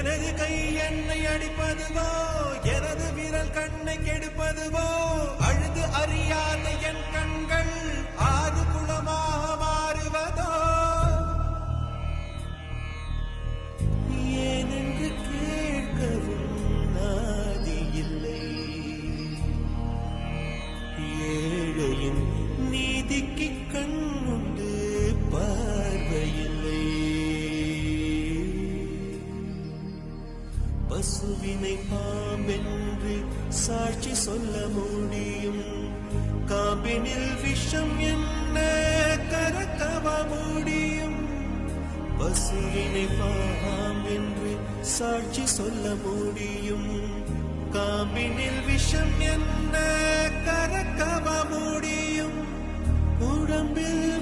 எனது கை என்னை அடிப்பதுவோ? எனது விரல் கண்ணை கெடுப்பதுவோ? அழுது அறியாத என் கண்கள் ஆறு குளமாக மாறுவதோ? ஏனென்று கேட்கவும் நாதி இல்லை. ஏழையின் நீதிக்கு பசுவினை பாம்பென்று சாட்சி சொல்ல முடியும். காம்பினில் விஷம் என்ன கரக்கவ முடியும். பசுவினை பாம்பென்று சாட்சி சொல்ல முடியும். காம்பினில் விஷம் என்ன கரக்கவ முடியும். உடம்பில்